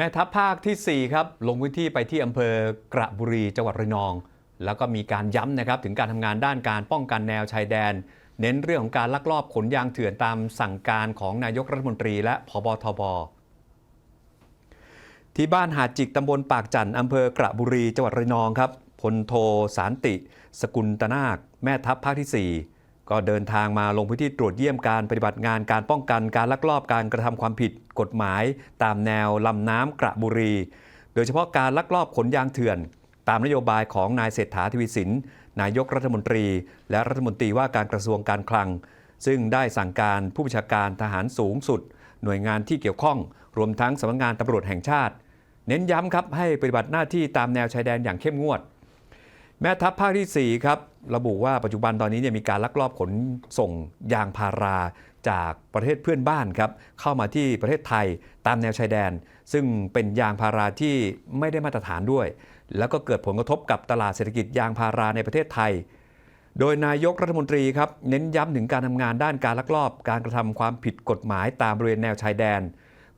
แม่ทัพภาคที่ 4 ครับ ลงพื้นที่ไปที่อำเภอกระบุรีจังหวัดระนอง แล้วก็มีการย้ำนะครับถึงการทำงานด้านการป้องกันแนวชายแดน เน้นเรื่องของการลักลอบขนยางเถื่อนตามสั่งการของนายกรัฐมนตรีและพบทบที่บ้านหาดจิกตำบลปากจันทร์อำเภอกระบุรีจังหวัดระนองครับพลโทสารติ สกุลตนาค แม่ทัพภาคที่ 4 ก็เดินทางมาลงพื้นที่ตรวจเยี่ยมการปฏิบัติงานการป้องกันการลักลอบการกระทำความผิดกฎหมาย ตามแนวลำน้ำกระบุรี โดยเฉพาะการลักลอบขนยางเถื่อน ตามนโยบายของนายเศรษฐาทวีสินนายกรัฐมนตรี และรัฐมนตรีว่าการกระทรวงการคลัง ซึ่งได้สั่งการผู้บัญชาการทหารสูงสุด หน่วยงานที่เกี่ยวข้อง รวมทั้งสำนักงานตำรวจแห่งชาติ เน้นย้ำครับให้ปฏิบัติหน้าที่ตามแนวชายแดนอย่างเข้มงวด แม่ทัพภาคที่ 4 ครับระบุว่าปัจจุบันตอนนี้เนี่ยมีการลักลอบขนส่งยางพาราจากประเทศเพื่อนบ้านครับเข้ามาที่ประเทศไทยตามแนวชายแดน ซึ่งเป็นยางพาราที่ไม่ได้มาตรฐานด้วย แล้วก็เกิดผลกระทบกับตลาดเศรษฐกิจยางพาราในประเทศไทย โดยนายกรัฐมนตรีครับเน้นย้ำถึงการทำงานด้านการลักลอบ การกระทำความผิดกฎหมายตามบริเวณแนวชายแดน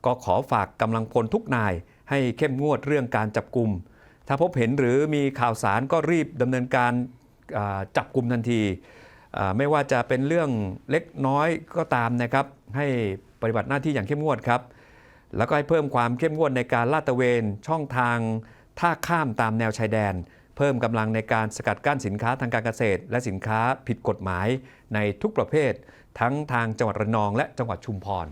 ก็ขอฝากกำลังพลทุกนายให้เข้มงวดเรื่องการจับกลุ่ม ถ้าพบเห็นหรือมีข่าวสารก็รีบดำเนินการจับกลุ่มทันที ไม่ว่าจะเป็นเรื่องเล็กน้อยก็ตามนะครับ ให้ปฏิบัติหน้าที่อย่างเข้มงวดครับ แล้วก็ให้เพิ่มความเข้มงวดในการลาดตระเวนช่องทางท่าข้ามตามแนวชายแดน เพิ่มกำลังในการสกัดกั้นสินค้าทางการเกษตร และสินค้าผิดกฎหมายในทุกประเภท ทั้งทางจังหวัดระนองและจังหวัดชุมพร